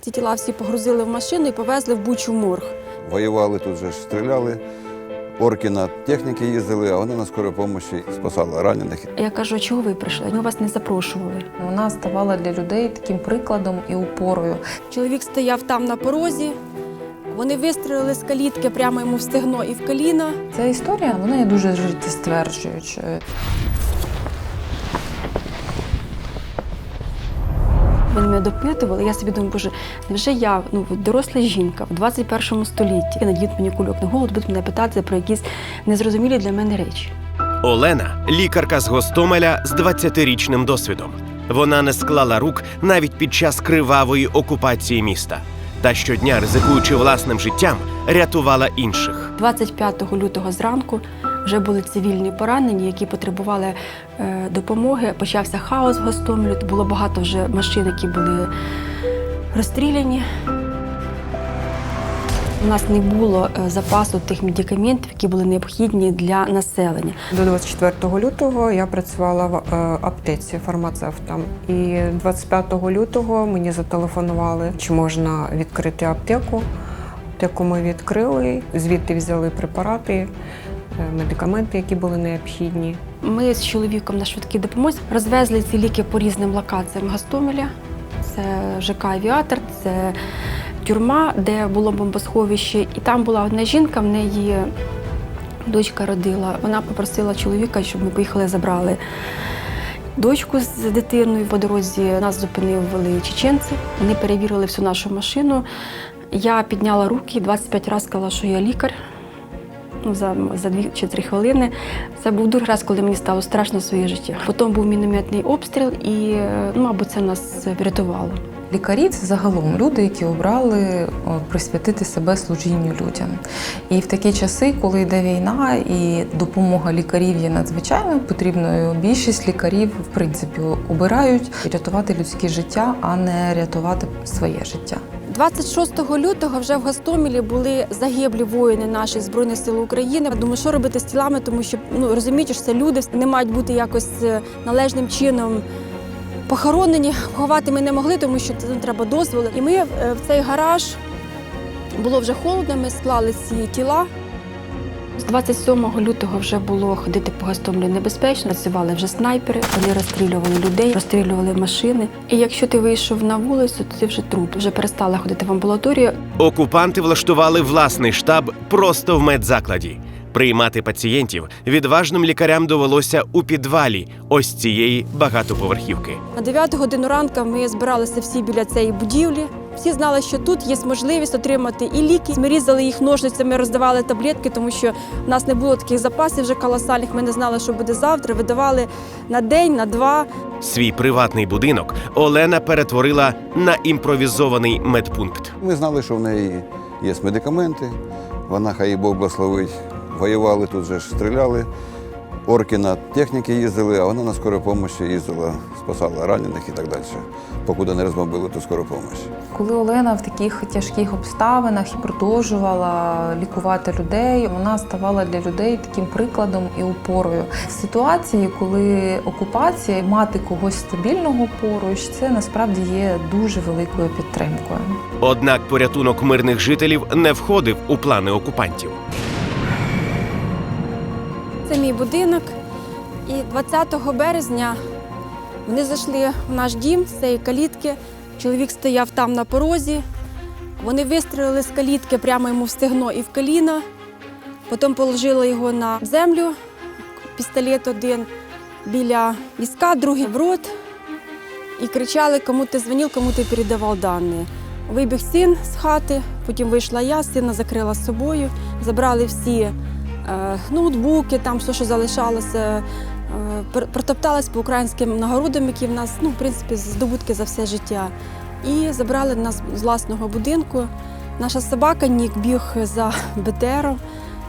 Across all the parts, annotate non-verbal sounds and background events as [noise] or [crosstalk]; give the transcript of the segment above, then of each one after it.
Ці тіла всі погрузили в машину і повезли в бучу морг. Воювали тут же ж стріляли. Орки на техніки їздили, а вони на скорій допомоги спасали ранених. Я кажу, а чого ви прийшли? Ми вас не запрошували. Вона ставала для людей таким прикладом і опорою. Чоловік стояв там на порозі. Вони вистрілили з калітки прямо йому в стегно і в коліна. Ця історія вона є дуже життєстверджуючою. Вони мене допитували. Я собі думаю, боже, невже я ну доросла жінка в 21 столітті і надіють мені кульок на голову, будуть мене питати про якісь незрозумілі для мене речі. Олена лікарка з Гостомеля з 20-річним досвідом. Вона не склала рук навіть під час кривавої окупації міста. Та щодня, ризикуючи власним життям, рятувала інших. 25 лютого зранку вже були цивільні поранені, які потребували е, допомоги. Почався хаос в Гостомелі. Було багато вже машин, які були розстріляні. У нас не було е, запасу тих медикаментів, які були необхідні для населення. До 24 лютого я працювала в е, аптеці фармацевтом. І 25 лютого мені зателефонували, чи можна відкрити аптеку. Аптеку ми відкрили, звідти взяли препарати, медикаменти, які були необхідні. Ми з чоловіком на швидкій допомозі розвезли ці ліки по різним локаціям Гостомеля. Це ЖК Авіатор, це тюрма, де було бомбосховище. І там була одна жінка, в неї дочка родила. Вона попросила чоловіка, щоб ми поїхали, забрали дочку з дитиною. По дорозі нас зупинили чеченці. Вони перевірили всю нашу машину. Я підняла руки, 25 разів сказала, що я лікар. Ну, за, за дві чи три хвилини. Це був другий раз, коли мені стало страшно своє життя. Потім був мінометний обстріл, і, е, ну, мабуть, це нас врятувало. Лікарі це загалом люди, які обрали присвятити себе служінню людям. І в такі часи, коли йде війна і допомога лікарів є надзвичайно потрібною, більшість лікарів в принципі обирають рятувати людське життя, а не рятувати своє життя. 26 лютого вже в Гастомілі були загиблі воїни наших Збройних сил України. Думаю, що робити з тілами, тому що ну розумієте, що це люди, не мають бути якось е, належним чином похоронені. Ховати ми не могли, тому що це треба дозволи. І ми е, в цей гараж було вже холодно. Ми склали ці тіла. З 27 лютого вже було ходити по Гостомелю небезпечно. Працювали вже снайпери, вони розстрілювали людей, розстрілювали машини. І якщо ти вийшов на вулицю, то ти вже труп. Вже перестала ходити в амбулаторію. Окупанти влаштували власний штаб просто в медзакладі. Приймати пацієнтів відважним лікарям довелося у підвалі ось цієї багатоповерхівки. На 9 годину ранку ми збиралися всі біля цієї будівлі. Всі знали, що тут є можливість отримати і ліки. Ми різали їх ножницями, роздавали таблетки, тому що в нас не було таких запасів вже колосальних. Ми не знали, що буде завтра. Видавали на день, на два. Свій приватний будинок Олена перетворила на імпровізований медпункт. Ми знали, що в неї є медикаменти. Вона, хай Бог благословить. Воювали тут же стріляли. Орки на техніки їздили, а вона на скорій допомоги їздила, спасала ранених і так далі, покуди не розбомбили ту скору допомогу. Коли Олена в таких тяжких обставинах і продовжувала лікувати людей, вона ставала для людей таким прикладом і опорою. В ситуації, коли окупація, мати когось стабільного поруч, це насправді є дуже великою підтримкою. Однак порятунок мирних жителів не входив у плани окупантів. Це мій будинок. І 20 березня вони зайшли в наш дім з цієї калітки. Чоловік стояв там на порозі. Вони вистрілили з калітки прямо йому в стегно і в коліна. Потім положили його на землю, пістолет один біля візка, другий в рот. І кричали, кому ти дзвонив, кому ти передавав дані. Вибіг син з хати, потім вийшла я, сина закрила з собою, забрали всі ноутбуки, там все, що залишалося, е, пр- протоптались по українським нагородам, які в нас, ну, в принципі, здобутки за все життя. І забрали нас з власного будинку. Наша собака Нік біг за [laughs] БТРом.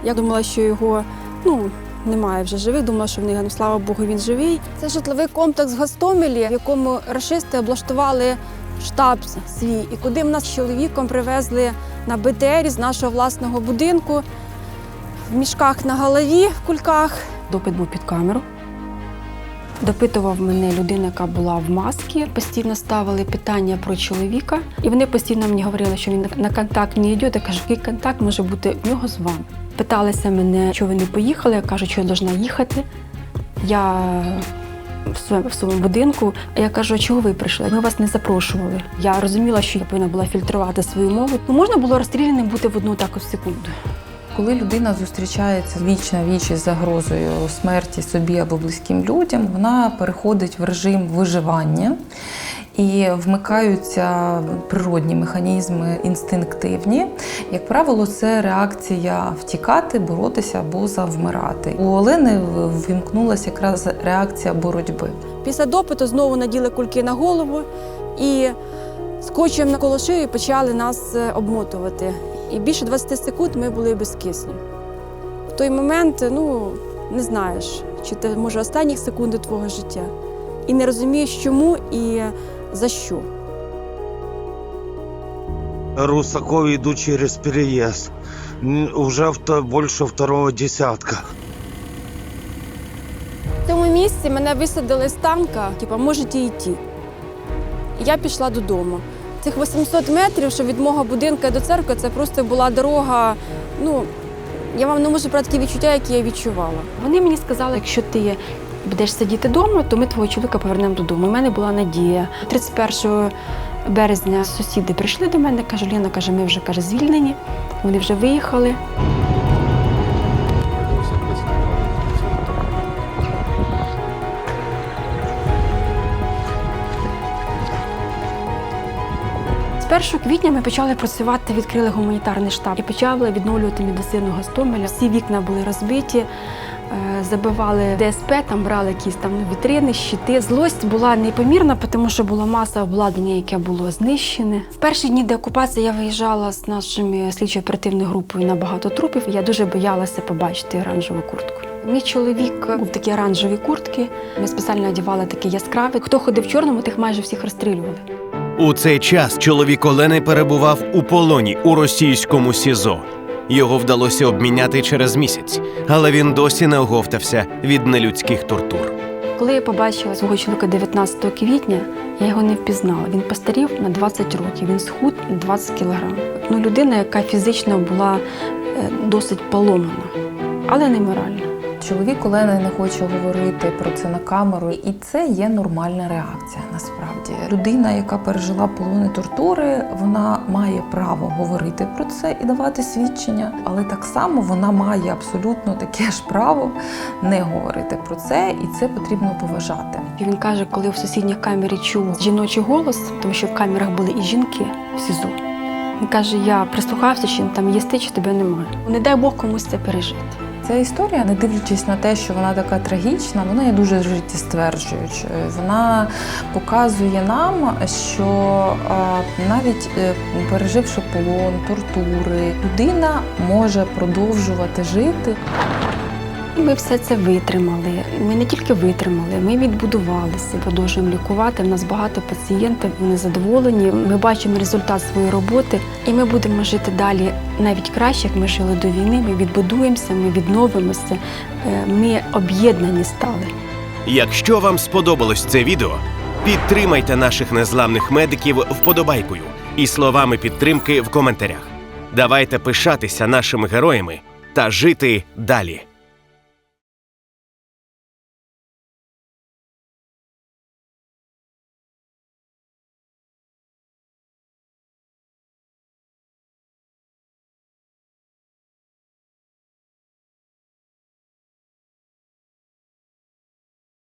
Я думала, що його ну, немає вже живих, думала, що в них, ну, слава Богу, він живий. Це житловий комплекс Гостомелі, в якому рашисти облаштували штаб свій, і куди в нас з чоловіком привезли на БТРі з нашого власного будинку в мішках на голові, в кульках. Допит був під камеру. Допитував мене людина, яка була в масці. Постійно ставили питання про чоловіка, і вони постійно мені говорили, що він на контакт не йде. Я кажу, який контакт може бути в нього з вами. Питалися мене, що ви не поїхали. Я кажу, що я повинна їхати. Я в своєму, в своєму будинку. А я кажу, чого ви прийшли? Ми вас не запрошували. Я розуміла, що я повинна була фільтрувати свою мову. Ну, можна було розстріляним бути в одну таку секунду. Коли людина зустрічається віч на віч із загрозою смерті собі або близьким людям, вона переходить в режим виживання і вмикаються природні механізми інстинктивні. Як правило, це реакція втікати, боротися або завмирати. У Олени ввімкнулася якраз реакція боротьби. Після допиту знову наділи кульки на голову і скотчем навколо шиї почали нас е, обмотувати. І більше 20 секунд ми були без кисню. В той момент, ну, не знаєш, чи це може останні секунди твого життя. І не розумієш, чому і за що. Русаков иду через переезд. М, Уже больше второго десятка. В цьому місці мене висадили з танка, типу, можете йти. Я пішла додому. Цих 800 метрів, що від мого будинку до церкви, це просто була дорога. Ну, я вам не можу про такі відчуття, які я відчувала. Вони мені сказали, якщо ти будеш сидіти вдома, то ми твого чоловіка повернемо додому. У мене була надія. 31 березня сусіди прийшли до мене, каже, Ліна, каже, ми вже каже, звільнені, вони вже виїхали. З 1 квітня ми почали працювати, відкрили гуманітарний штаб і почали відновлювати медицину Гостомеля. Всі вікна були розбиті, е, забивали ДСП, там брали якісь там вітрини, щити. Злость була нейпомірна, тому що була маса обладнання, яке було знищене. В перші дні деокупації я виїжджала з нашою слідчо-оперативною групою на багато трупів. Я дуже боялася побачити оранжеву куртку. Мій чоловік був такі оранжеві куртки. Ми спеціально одягали такі яскраві. Хто ходив в чорному, тих майже всіх розстрілювали. У цей час чоловік Олени перебував у полоні у російському СІЗО. Його вдалося обміняти через місяць, але він досі не оговтався від нелюдських тортур. Коли я побачила свого чоловіка 19 квітня, я його не впізнала. Він постарів на 20 років, він схуд на 20 кілограм. Ну, людина, яка фізично була е, досить поломана, але не морально. Чоловік Олени не хоче говорити про це на камеру, і це є нормальна реакція. Насправді, людина, яка пережила полони тортури, вона має право говорити про це і давати свідчення, але так само вона має абсолютно таке ж право не говорити про це, і це потрібно поважати. І він каже, коли в сусідній камері чув жіночий голос, тому що в камерах були і жінки в СІЗО. Він каже: я прислухався, чи там їсти, чи тебе немає. Не дай Бог комусь це пережити. Ця історія, не дивлячись на те, що вона така трагічна, вона є дуже життєстверджуючою. Вона показує нам, що навіть е, переживши полон, тортури, людина може продовжувати жити. Ми все це витримали. Ми не тільки витримали, ми відбудувалися, продовжуємо лікувати. У нас багато пацієнтів, вони задоволені. Ми бачимо результат своєї роботи, і ми будемо жити далі навіть краще, як ми жили до війни. Ми відбудуємося, ми відновимося. Е, Ми об'єднані стали. Якщо вам сподобалось це відео, підтримайте наших незламних медиків вподобайкою і словами підтримки в коментарях. Давайте пишатися нашими героями та жити далі.